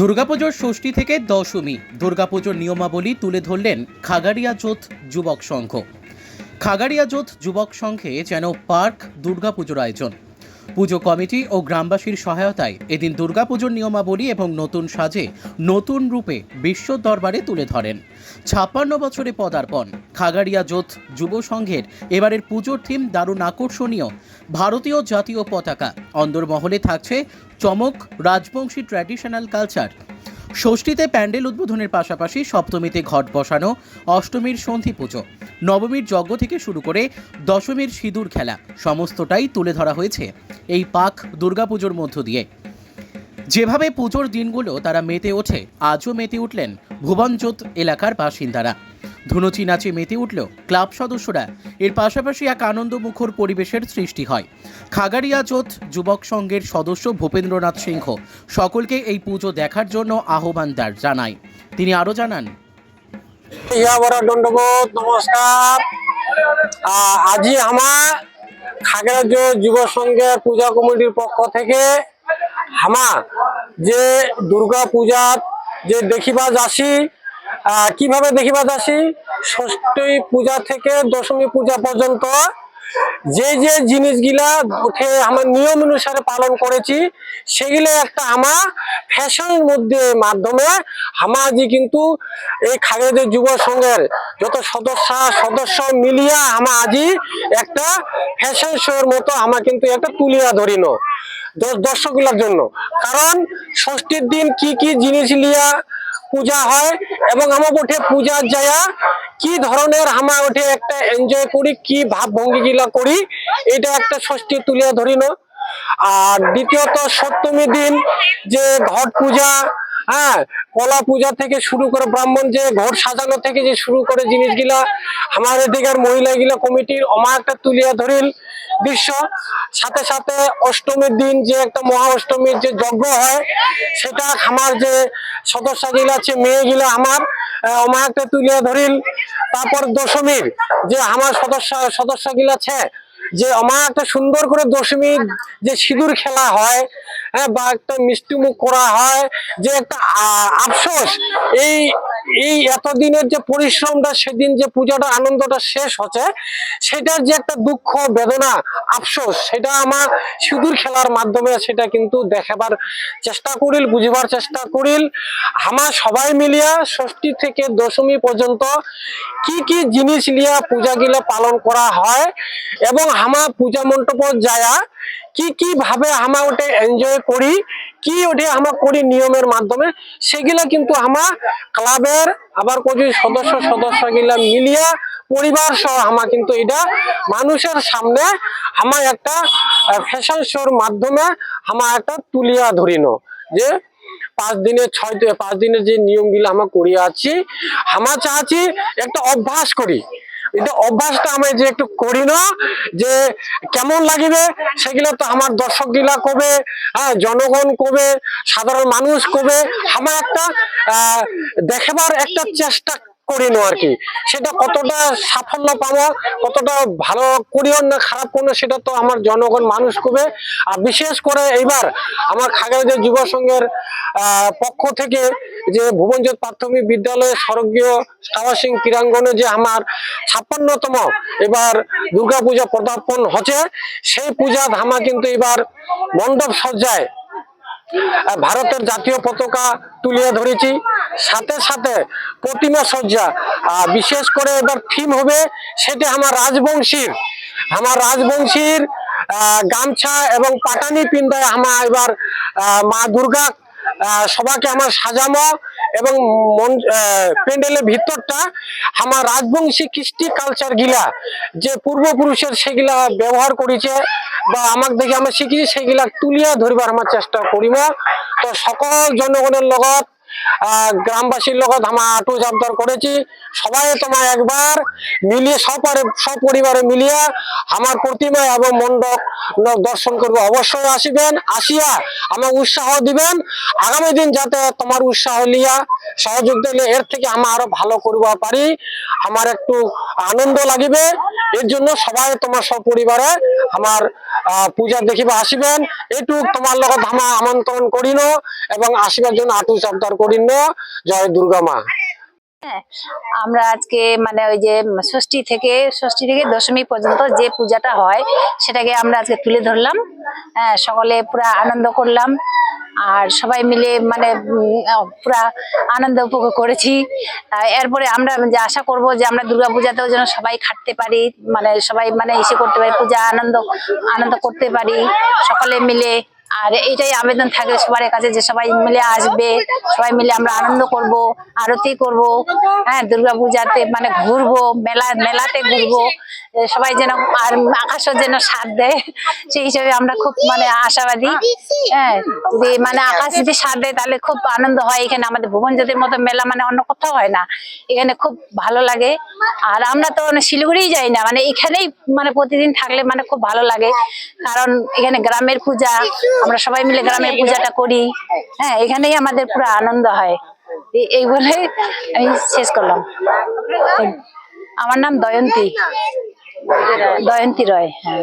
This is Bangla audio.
দুর্গাপুজোর ষষ্ঠী থেকে দশমী। দুর্গাপুজোর নিয়মাবলী তুলে ধরলেন খাগাড়িয়া যোথ যুবক সংঘ। খাগাড়িয়া যোথ যুবক সংঘে যেন পার্ক দুর্গাপুজোর আয়োজন। পুজো কমিটি ও গ্রামবাসীর সহায়তায় এদিন দুর্গাপুজোর নিয়মাবলী এবং নতুন সাজে নতুন রূপে বিশ্ব দরবারে তুলে ধরেন। ছাপ্পান্ন বছরে পদার্পণ। খাগাড়িয়া জোথ যুব সংঘের এবারের পুজোর থিম দারুণ আকর্ষণীয়। ভারতীয় জাতীয় পতাকা। অন্দরমহলে থাকছে চমক, রাজবংশী ট্র্যাডিশনাল কালচার। ষষ্ঠীতে প্যান্ডেল উদ্বোধনের পাশাপাশি সপ্তমীতে ঘট বসানো, অষ্টমীর সন্ধি পুজো, নবমীর যজ্ঞ থেকে শুরু করে দশমীর সিঁদুর খেলা, সমস্তটাই তুলে ধরা হয়েছে এই পাক দুর্গাপুজোর মধ্য দিয়ে। যেভাবে পুজোর দিনগুলো তারা মেতে ওঠে, আজও মেতে উঠলেন ভুবনজ্যোত এলাকার বাসিন্দারা। ধুনুচি নাচে মেতে উঠল ক্লাব সদস্যরা এর পাশাপাশি এক আনন্দমুখর পরিবেশের সৃষ্টি হয়। খাগাড়িয়া জোত যুবক সংঘের সদস্য ভূপেন্দ্রনাথ সিংহ সকলকে এই পুজো দেখার জন্য আহ্বান দার জানায়। তিনি আরও জানান নমস্কার। আজি আমার খাগড়াজ যুব সংঘের পূজা কমিটির পক্ষ থেকে হামা যে দুর্গা পূজার যে দেখিবা যাসি কীভাবে দেখিবা যাসি ষষ্ঠী পূজা থেকে দশমী পূজা পর্যন্ত যে যে জিনিসগুলা উঠে আমার নিয়ম অনুসারে পালন করেছি, সেগুলো একটা আমার ফ্যাশনের মধ্যে মাধ্যমে আমার যে কিন্তু এই খাগড়াদের যুব সংঘের যত সদস্য সদস্য মিলিয়া আমার আজি একটা ফ্যাশন শোর মতো আমার কিন্তু একটা তুলিয়া ধরিন দর্শকগুলার জন্য। কারণ ষষ্ঠীর দিন কি কি জিনিস লিয়া পূজা হয় এবং আমার ওঠে পূজার জায়গা। কি ধরনের আমার ওঠে একটা এনজয় করি, কি ভাব ভঙ্গি গিলা করি, এটা একটা ষষ্ঠী তুলিয়া ধরিন আর দ্বিতীয়ত সপ্তমী দিন যে ঘট পূজা হ্যাঁ কলা পূজা থেকে শুরু করে ব্রাহ্মণ যে ঘর সাজানো থেকে যে শুরু করে জিনিসগুলা আমার এদিকের মহিলাগুলা কমিটির অমা একটা তুলিয়া ধরিল। দৃশ্য সাথে সাথে অষ্টমীর দিন যে একটা মহা অষ্টমীর যে যজ্ঞ হয়, সেটা আমার যে সদস্যগুলা আছে, মেয়েগুলা আমার একটা তুলিয়া ধরিল। তারপর দশমীর যে আমার সদস্য, সদস্যগুলা আছে, যে আমার একটা সুন্দর করে দশমীর যে সিঁদুর খেলা হয় হ্যাঁ বা একটা মিষ্টিমুখ করা হয়, যে একটা আফসোস, এই এই এতদিনের যে পরিশ্রমটা, সেদিন যে পূজাটা, আনন্দটা শেষ হচ্ছে, সেটার যে একটা দুঃখ, বেদনা, আফসোস, সেটা আমার সিঁদুর খেলার মাধ্যমে সেটা কিন্তু দেখাবার চেষ্টা করিল, বুঝবার চেষ্টা করিল। আমার সবাই মিলিয়া ষষ্ঠী থেকে দশমী পর্যন্ত কি কি জিনিস লিয়া পূজা গিলা পালন করা হয় এবং আমার পূজা মণ্ডপ যায়া কি কি ভাবে আমরা ওটা এনজয় করি কি ওটা আমরা করি নিয়মের মাধ্যমে, সেগুলা কিন্তু আমার ক্লাবের আবার কিছু সদস্য সদস্য গিলা মিলিয়া পরিবার সহ আমার কিন্তু এটা মানুষের সামনে আমার একটা ফ্যাশন শোর মাধ্যমে আমার একটা তুলিয়া ধরিন। যে পাঁচ দিনের ছয় পাঁচ দিনের যে নিয়মগুলো আমরা করিয়া আছি, আমরা চাচ্ছি একটা অভ্যাস করি। এটা অভ্যাসটা আমি যে একটু করি না, যে কেমন লাগিবে সেগুলো তো আমার দর্শক গিলা কবে হ্যাঁ জনগণ কবে, সাধারণ মানুষ কবে, আমার একটা দেখেবার একটা চেষ্টা করি আর কি। সেটা কতটা সাফল্য পাবো, কতটা ভালো করিও না, খারাপ কোনো সেটা তো আমার জনগণ, মানুষ কবে আর বিশেষ করে এইবার আমার খাগড়াজা যুব সংঘের পক্ষ থেকে যে ভুবনজোত প্রাথমিক বিদ্যালয়ে স্বর্গীয় টাওয়ার সিং ক্রীড়াঙ্গনে যে আমার ছাপ্পান্নতম এবার দুর্গাপূজা পদার্পণ হচ্ছে, সেই পূজা ধামা কিন্তু এবার মণ্ডপ সজ্জায় ভারতের জাতীয় পতাকা তুলিয়ে ধরেছি। সাথে সাথে প্রতিমা সজ্জা। বিশেষ করে এবার থিম হবে সেটা আমার রাজবংশীর। আমার রাজবংশীর গামছা এবং পাটানি পিন্ডায় আমার এবার মা দুর্গা আহ, সবাইকে আমার সাজানো এবং মন- প্যান্ডেলের ভিতরটা আমার রাজবংশী কৃষ্টি কালচার গিলা যে পূর্বপুরুষের সেগুলা ব্যবহার করেছে। বা আমাক দেখে আমরা শিখেছি সেগুলা তুলিয়া ধরবার আমার চেষ্টা করিব তো সকল জনগণের লগত গ্রামবাসীর লগত আমার আটু জাবদার করেছি। সবাই তোমার একবার মিলিয়ে সপরে সপরিবারে মিলিয়া আমার প্রতিমা এবং মণ্ডপ দর্শন করবে। অবশ্যই আসিবেন, আসিয়া আমার উৎসাহ দিবেন। আগামী দিন যাতে তোমার উৎসাহ লিয়া, সহযোগ দিলে এর থেকে আমরা আরও ভালো করব পারি। আমার একটু আনন্দ লাগিবে। এর জন্য সবাই তোমার সপরিবারে আমার পূজা দেখিবা আসিবেন। এইটুক তোমার লগত আমরা আমন্ত্রণ করিন এবং আসিবার জন্য আটু চাপদার করিন জয় দুর্গা মা। হ্যাঁ, আমরা আজকে মানে ওই যে ষষ্ঠী থেকে ষষ্ঠী থেকে দশমী পর্যন্ত যে পূজাটা হয় সেটাকে আমরা আজকে তুলে ধরলাম। হ্যাঁ সকলে পুরা আনন্দ করলাম। আর সবাই মিলে মানে পুরা আনন্দ উপভোগ করেছি। এরপরে আমরা যে আশা করব যে আমরা দুর্গা পূজাতেও যেন সবাই খাটতে পারি মানে সবাই মানে এসে করতে পারি, পূজা আনন্দ আনন্দ করতে পারি সকলে মিলে। আর এটাই আবেদন থাকে সবার কাছে যে সবাই মিলে আসবে, সবাই মিলে আমরা আনন্দ করব, আরতি করব হ্যাঁ দুর্গা পূজাতে মানে ঘুরবো, মেলা, মেলাতে ঘুরবো। সবাই যেন আর আকাশও যেন সাথ দেয়, সেই হিসাবে আমরা খুব মানে আশাবাদী। হ্যাঁ যদি মানে আকাশ যদি সাথ দেয়, তাহলে খুব আনন্দ হয়। এখানে আমাদের ভুবন জ্যোতির মতো মেলা মানে অন্য কোথাও হয় না। এখানে খুব ভালো লাগে। আর আমরা তো মানে শিলিগুড়িই যাই না মানে এখানেই মানে প্রতিদিন থাকলে মানে খুব ভালো লাগে। কারণ এখানে গ্রামের পূজা, আমরা সবাই মিলে গ্রামের পূজাটা করি। হ্যাঁ এখানেই আমাদের পুরো আনন্দ হয়। এই বলে আমি শেষ করলাম। আমার নাম দয়ন্তী। দয়ন্তী রয়। হ্যাঁ।